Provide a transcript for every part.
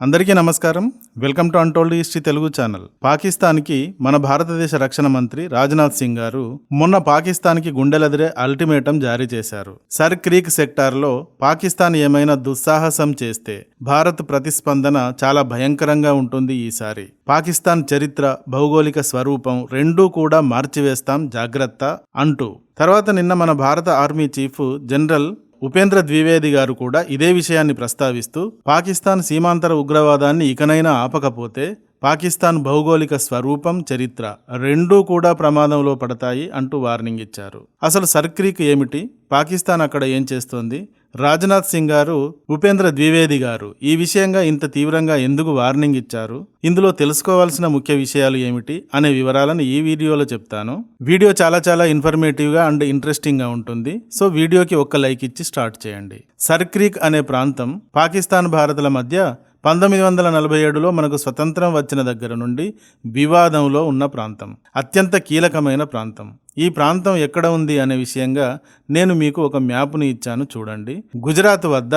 అందరికీ నమస్కారం. Welcome to untold history Telugu channel. పాకిస్తాన్కి మన భారతదేశ రక్షణ మంత్రి రాజ్నాథ్ సింగ్ గారు మొన్న పాకిస్తాన్కి గుండెలదిరే అల్టిమేటం జారీ చేశారు. సర్ క్రీక్ సెక్టార్లో పాకిస్తాన్ ఏమైనా దుస్సాహసం చేస్తే భారత్ ప్రతిస్పందన చాలా భయంకరంగా ఉంటుంది ఈసారి. పాకిస్తాన్ చరిత్ర భౌగోళిక స్వరూపం రెండూ కూడా మార్చివేస్తాం జాగ్రత్త అంటూ. తర్వాత నిన్న మన భారత army chief general Upendra Dwivedi గారు కూడా ఇదే విషయాన్ని ప్రస్తావిస్తూ పాకిస్తాన్ సీమాంతర ఉగ్రవాదాన్ని ఇకనైనా ఆపకపోతే పాకిస్తాన్ భౌగోళిక స్వరూపం చరిత్ర రెండూ కూడా ప్రమాదంలో పడతాయి అంటూ వార్నింగ్ ఇచ్చారు. అసలు సర్క్రీక్ ఏమిటి? పాకిస్తాన్ అక్కడ ఏం చేస్తోంది? రాజ్నాథ్ సింగ్ గారు ఉపేంద్ర ద్వివేది గారు ఈ విషయంగా ఇంత తీవ్రంగా ఎందుకు వార్నింగ్ ఇచ్చారు? ఇందులో తెలుసుకోవాల్సిన ముఖ్య విషయాలు ఏమిటి? అనే వివరాలను ఈ వీడియోలో చెప్తాను. వీడియో చాలా చాలా ఇన్ఫర్మేటివ్గా అండ్ ఇంట్రెస్టింగ్గా ఉంటుంది. సో వీడియోకి ఒక్క లైక్ ఇచ్చి స్టార్ట్ చేయండి. సర్క్రీక్ అనే ప్రాంతం పాకిస్తాన్ భారత్ల మధ్య పంతొమ్మిది వందల నలభై ఏడులో మనకు స్వతంత్రం వచ్చిన దగ్గర నుండి వివాదంలో ఉన్న ప్రాంతం. అత్యంత కీలకమైన ప్రాంతం. ఈ ప్రాంతం ఎక్కడ ఉంది అనే విషయంగా నేను మీకు ఒక మ్యాప్ను ఇచ్చాను చూడండి. గుజరాత్ వద్ద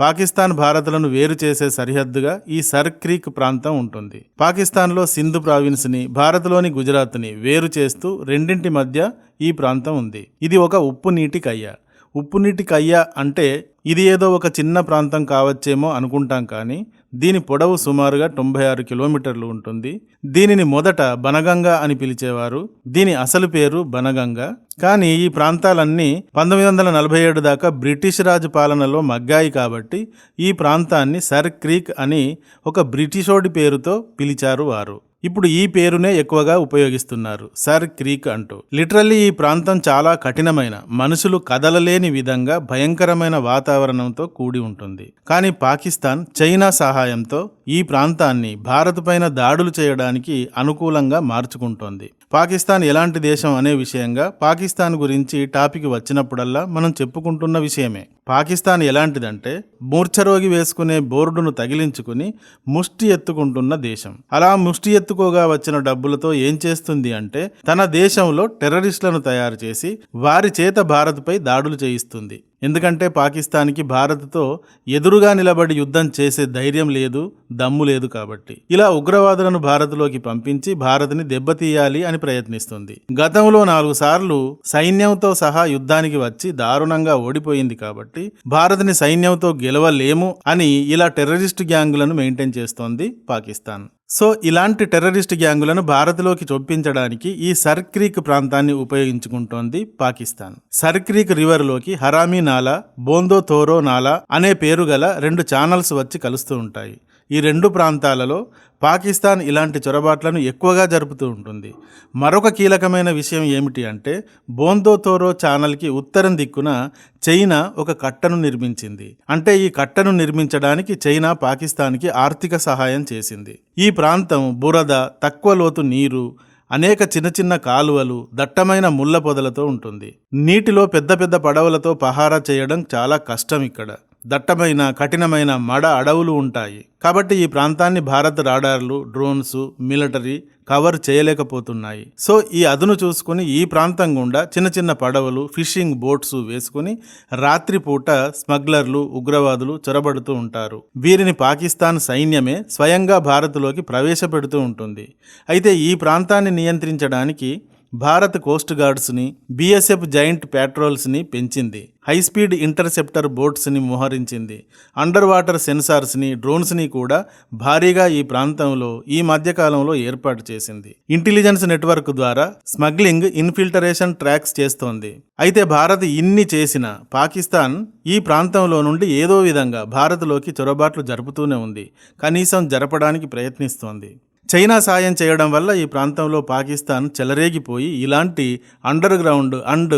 పాకిస్తాన్ భారత్లను వేరు చేసే సరిహద్దుగా ఈ సర్ క్రీక్ ప్రాంతం ఉంటుంది. పాకిస్తాన్లో సింధు ప్రావిన్స్ని భారత్లోని గుజరాత్ని వేరు చేస్తూ రెండింటి మధ్య ఈ ప్రాంతం ఉంది. ఇది ఒక ఉప్పు నీటి కయ్య. ఉప్పు నీటి కయ్య అంటే ఇది ఏదో ఒక చిన్న ప్రాంతం కావచ్చేమో అనుకుంటాం కానీ దీని పొడవు సుమారుగా తొంభై ఆరు కిలోమీటర్లు ఉంటుంది. దీనిని మొదట బనగంగా అని పిలిచేవారు. దీని అసలు పేరు బనగంగా. కానీ ఈ ప్రాంతాలన్నీ పంతొమ్మిది వందల నలభై ఏడు దాకా బ్రిటిష్ రాజు పాలనలో మగ్గాయి కాబట్టి ఈ ప్రాంతాన్ని సర్ క్రీక్ అని ఒక బ్రిటిషోడి పేరుతో పిలిచారు వారు. ఇప్పుడు ఈ పేరునే ఎక్కువగా ఉపయోగిస్తున్నారు సర్ క్రీక్ అంటూ. లిటరల్లీ ఈ ప్రాంతం చాలా కఠినమైన మనుషులు కదలలేని విధంగా భయంకరమైన వాతావరణంతో కూడి ఉంటుంది. కానీ పాకిస్తాన్ చైనా సహాయంతో ఈ ప్రాంతాన్ని భారత్ పైన దాడులు చేయడానికి అనుకూలంగా మార్చుకుంటోంది. పాకిస్తాన్ ఎలాంటి దేశం అనే విషయంగా పాకిస్తాన్ గురించి టాపిక్ వచ్చినప్పుడల్లా మనం చెప్పుకుంటున్న విషయమే. పాకిస్తాన్ ఎలాంటిదంటే మూర్ఛరోగి వేసుకునే బోర్డును తగిలించుకుని ముష్టి ఎత్తుకుంటున్న దేశం. అలా ముష్టి ఎత్తుకోగా వచ్చిన డబ్బులతో ఏం చేస్తుంది అంటే తన దేశంలో టెర్రరిస్టులను తయారు చేసి వారి చేత భారత్పై దాడులు చేయిస్తుంది. ఎందుకంటే పాకిస్తాన్కి భారత్తో ఎదురుగా నిలబడి యుద్ధం చేసే ధైర్యం లేదు దమ్ము లేదు కాబట్టి. ఇలా ఉగ్రవాదులను భారత్లోకి పంపించి భారత్ని దెబ్బతీయాలి అని ప్రయత్నిస్తుంది. గతంలో నాలుగు సార్లు సైన్యంతో సహా యుద్ధానికి వచ్చి దారుణంగా ఓడిపోయింది కాబట్టి భారత్ని సైన్యంతో గెలవలేము అని ఇలా టెర్రరిస్ట్ గ్యాంగులను మెయింటైన్ చేస్తోంది పాకిస్తాన్. సో ఇలాంటి టెర్రరిస్ట్ గ్యాంగులను భారత్లోకి చొప్పించడానికి ఈ సర్క్రీక్ ప్రాంతాన్ని ఉపయోగించుకుంటోంది పాకిస్తాన్. సర్క్రీక్ రివర్లోకి హరామీ నాలా బోందో థోరో నాలా అనే పేరు గల రెండు ఛానల్స్ వచ్చి కలుస్తూ ఉంటాయి. ఈ రెండు ప్రాంతాలలో పాకిస్తాన్ ఇలాంటి చొరబాట్లను ఎక్కువగా జరుపుతూ ఉంటుంది. మరొక కీలకమైన విషయం ఏమిటి అంటే బోందో తోరో ఛానల్కి ఉత్తరం దిక్కున చైనా ఒక కట్టను నిర్మించింది. అంటే ఈ కట్టను నిర్మించడానికి చైనా పాకిస్తాన్కి ఆర్థిక సహాయం చేసింది. ఈ ప్రాంతం బురద తక్కువ లోతు నీరు అనేక చిన్న చిన్న కాలువలు దట్టమైన ముళ్ళ పొదలతో ఉంటుంది. నీటిలో పెద్ద పెద్ద పడవలతో పహారా చేయడం చాలా కష్టం ఇక్కడ. దట్టమైన కఠినమైన మడ అడవులు ఉంటాయి. కాబట్టి ఈ ప్రాంతాన్ని భారత్ రాడార్లు డ్రోన్స్ మిలిటరీ కవర్ చేయలేకపోతున్నాయి. సో ఈ అదును చూసుకుని ఈ ప్రాంతం గుండా చిన్న చిన్న పడవలు ఫిషింగ్ బోట్స్ వేసుకుని రాత్రిపూట స్మగ్లర్లు ఉగ్రవాదులు చొరబడుతూ ఉంటారు. వీరిని పాకిస్తాన్ సైన్యమే స్వయంగా భారత్లోకి ప్రవేశపెడుతూ ఉంటుంది. అయితే ఈ ప్రాంతాన్ని నియంత్రించడానికి భారత్ కోస్ట్ గార్డ్స్ని బీఎస్ఎఫ్ జైంట్ ప్యాట్రోల్స్ని పెంచింది. హై స్పీడ్ ఇంటర్సెప్టర్ బోట్స్ని మోహరించింది. అండర్ వాటర్ సెన్సార్స్ని డ్రోన్స్ని కూడా భారీగా ఈ ప్రాంతంలో ఈ మధ్యకాలంలో ఏర్పాటు చేసింది. ఇంటెలిజెన్స్ నెట్వర్క్ ద్వారా స్మగ్లింగ్ ఇన్ఫిల్టరేషన్ ట్రాక్స్ చేస్తోంది. అయితే భారత్ ఇన్ని చేసిన పాకిస్తాన్ ఈ ప్రాంతంలో నుండి ఏదో విధంగా భారత్లోకి చొరబాట్లు జరుపుతూనే ఉంది. కనీసం జరపడానికి ప్రయత్నిస్తోంది. చైనా సాయం చేయడం వల్ల ఈ ప్రాంతంలో పాకిస్తాన్ చెలరేగిపోయి ఇలాంటి underground and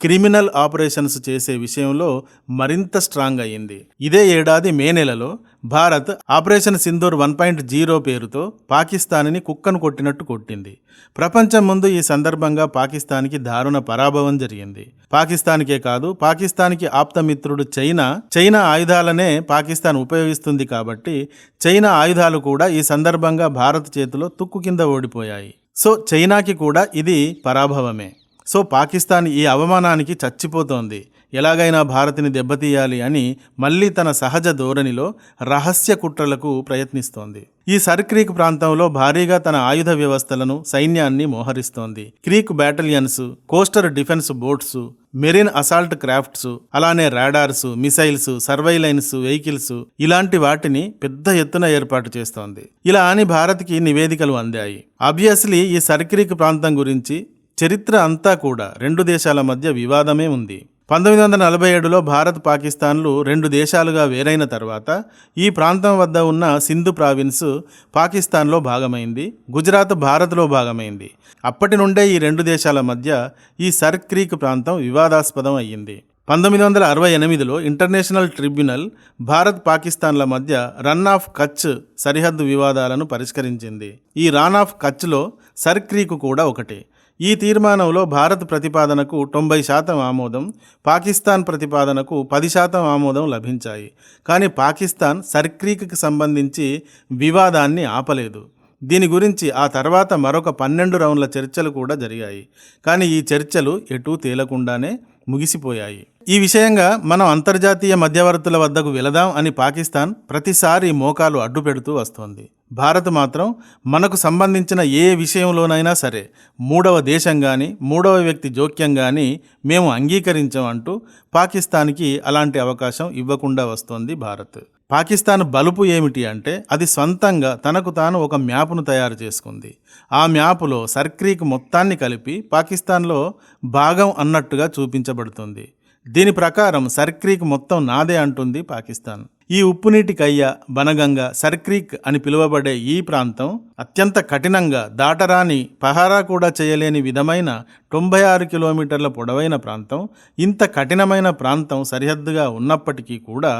criminal operations చేసే విషయంలో మరింత స్ట్రాంగ్ అయ్యింది. ఇదే ఏడాది మే నెలలో Bharat operation Sindoor one point zero పేరుతో పాకిస్తాన్ని కుక్కను కొట్టినట్టు కొట్టింది. ప్రపంచం ముందు ఈ సందర్భంగా పాకిస్తాన్కి దారుణ పరాభవం జరిగింది. పాకిస్తాన్కే కాదు పాకిస్తాన్కి ఆప్తమిత్రుడు చైనా చైనా ఆయుధాలనే పాకిస్తాన్ ఉపయోగిస్తుంది కాబట్టి చైనా ఆయుధాలు కూడా ఈ సందర్భంగా భారత్ చేతిలో తుక్కు కింద ఓడిపోయాయి. సో చైనాకి కూడా ఇది పరాభవమే. సో పాకిస్తాన్ ఈ అవమానానికి చచ్చిపోతోంది. ఎలాగైనా భారత్ని దెబ్బతీయాలి అని మళ్ళీ తన సహజ ధోరణిలో రహస్య కుట్రలకు ప్రయత్నిస్తోంది. ఈ సర్ క్రీక్ ప్రాంతంలో భారీగా తన ఆయుధ వ్యవస్థలను సైన్యాన్ని మోహరిస్తోంది. Creek battalions coastal defence boats marine assault crafts అలానే రాడార్స్ మిసైల్స్ సర్వైలైన్స్ వెహికల్స్ ఇలాంటి వాటిని పెద్ద ఎత్తున ఏర్పాటు చేస్తోంది. ఇలా అని భారత్కి నివేదికలు అందాయి. ఆబ్వియస్లీ ఈ సర్క్రీక్ ప్రాంతం గురించి చరిత్ర అంతా కూడా రెండు దేశాల మధ్య వివాదమే ఉంది. పంతొమ్మిది వందల నలభై ఏడులో భారత్ పాకిస్తాన్లు రెండు దేశాలుగా వేరైన తర్వాత ఈ ప్రాంతం వద్ద ఉన్న సింధు ప్రావిన్స్ పాకిస్తాన్లో భాగమైంది గుజరాత్ భారత్లో భాగమైంది. అప్పటి నుండే ఈ రెండు దేశాల మధ్య ఈ సర్ క్రీక్ ప్రాంతం వివాదాస్పదం అయ్యింది. పంతొమ్మిది వందల అరవై ఎనిమిదిలో ఇంటర్నేషనల్ ట్రిబ్యునల్ భారత్ పాకిస్తాన్ల మధ్య రన్ ఆఫ్ కచ్ సరిహద్దు వివాదాలను పరిష్కరించింది. ఈ రాన్ ఆఫ్ కచ్లో సర్ క్రీక్ కూడా ఒకటి. ఈ తీర్మానంలో భారత్ ప్రతిపాదనకు తొంభై శాతం ఆమోదం పాకిస్తాన్ ప్రతిపాదనకు పది శాతం ఆమోదం లభించాయి. కానీ పాకిస్తాన్ సర్క్రీక్కి సంబంధించి వివాదాన్ని ఆపలేదు. దీని గురించి ఆ తర్వాత మరొక పన్నెండు రౌండ్ల చర్చలు కూడా జరిగాయి. కానీ ఈ చర్చలు ఎటూ తేలకుండానే ముగిసిపోయాయి. ఈ విషయంగా మనం అంతర్జాతీయ మధ్యవర్తుల వద్దకు వెళదాం అని పాకిస్తాన్ ప్రతిసారి మోకాలు అడ్డు పెడుతూ వస్తోంది. భారత్ మాత్రం మనకు సంబంధించిన ఏ విషయంలోనైనా సరే మూడవ దేశం కానీ మూడవ వ్యక్తి జోక్యం కానీ మేము అంగీకరించాం అంటూ పాకిస్తాన్కి అలాంటి అవకాశం ఇవ్వకుండా వస్తోంది భారత్. పాకిస్తాన్ బలుపు ఏమిటి అంటే అది సొంతంగా తనకు తాను ఒక మ్యాప్ను తయారు చేసుకుంది. ఆ మ్యాప్లో సర్క్రీక్ మొత్తాన్ని కలిపి పాకిస్తాన్లో భాగం అన్నట్టుగా చూపించబడుతుంది. దీని ప్రకారం సర్క్రీక్ మొత్తం నాదే అంటుంది పాకిస్తాన్. ఈ ఉప్పునీటి కయ్య బనగంగ సర్క్రీక్ అని పిలువబడే ఈ ప్రాంతం అత్యంత కఠినంగా దాటరాని పహారా కూడా చేయలేని విధమైన తొంభై ఆరు కిలోమీటర్ల పొడవైన ప్రాంతం ఇంత కఠినమైన ప్రాంతం సరిహద్దుగా ఉన్నప్పటికీ కూడా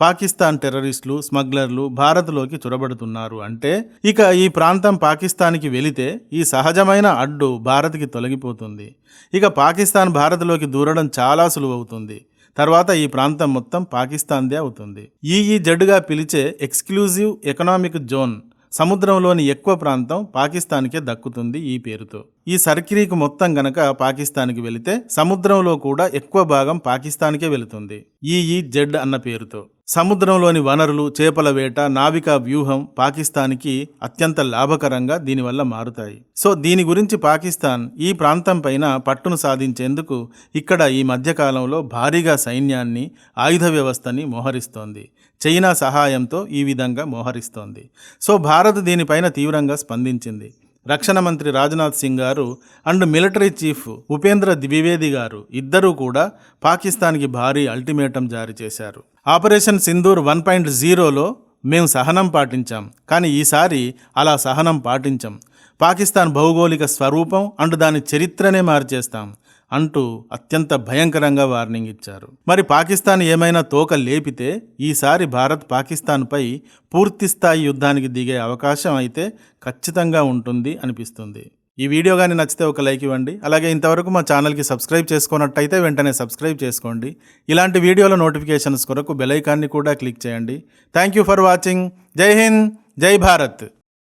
పాకిస్తాన్ టెర్రరిస్టులు స్మగ్లర్లు భారత్లోకి చొరబడుతున్నారు అంటే ఇక ఈ ప్రాంతం పాకిస్తాన్కి వెళితే ఈ సహజమైన అడ్డు భారత్కి తొలగిపోతుంది. ఇక పాకిస్తాన్ భారత్లోకి దూరడం చాలా సులువవుతుంది. తర్వాత ఈ ప్రాంతం మొత్తం పాకిస్తాన్దే అవుతుంది. ఈఈజెడ్గా పిలిచే ఎక్స్క్లూజివ్ ఎకనామిక్ జోన్ సముద్రంలోని ఎక్కువ ప్రాంతం పాకిస్తాన్కే దక్కుతుంది ఈ పేరుతో. ఈ సర్కిరీకి మొత్తం గనక పాకిస్తాన్కి వెళితే సముద్రంలో కూడా ఎక్కువ భాగం పాకిస్తాన్కే వెళుతుంది. ఈఈజెడ్ అన్న పేరుతో. సముద్రంలోని వనరులు చేపల వేట నావికా వ్యూహం పాకిస్తాన్కి అత్యంత లాభకరంగా దీనివల్ల మారుతాయి. సో దీని గురించి పాకిస్తాన్ ఈ ప్రాంతం పైన పట్టును సాధించేందుకు ఇక్కడ ఈ మధ్యకాలంలో భారీగా సైన్యాన్ని ఆయుధ వ్యవస్థని మోహరిస్తోంది. చైనా సహాయంతో ఈ విధంగా మోహరిస్తోంది. సో భారత్ దీనిపైన తీవ్రంగా స్పందించింది. రక్షణ మంత్రి రాజ్నాథ్ సింగ్ గారు and military chief Upendra Dwivedi గారు ఇద్దరూ కూడా పాకిస్తాన్కి భారీ అల్టిమేటం జారీ చేశారు. ఆపరేషన్ సింధూర్ వన్ పాయింట్ జీరోలో మేము సహనం పాటించాం. కానీ ఈసారి అలా సహనం పాటించాం. పాకిస్తాన్ భౌగోళిక స్వరూపం అండ్ దాని చరిత్రనే మార్చేస్తాం. అంటూ అత్యంత భయంకరంగా వార్నింగ్ ఇచ్చారు. మరి పాకిస్తాన్ ఏమైనా తోక లేపితే ఈసారి భారత్ పాకిస్తాన్పై పూర్తి స్థాయి యుద్ధానికి దిగే అవకాశం అయితే ఖచ్చితంగా ఉంటుంది అనిపిస్తుంది. ఈ వీడియో కానీ నచ్చితే ఒక లైక్ ఇవ్వండి. అలాగే ఇంతవరకు మా ఛానల్కి సబ్స్క్రైబ్ చేసుకున్నట్టయితే వెంటనే సబ్స్క్రైబ్ చేసుకోండి. ఇలాంటి వీడియోల నోటిఫికేషన్స్ కొరకు బెలైకాన్ని కూడా క్లిక్ చేయండి. Thank you for watching. జై హింద్. జై భారత్.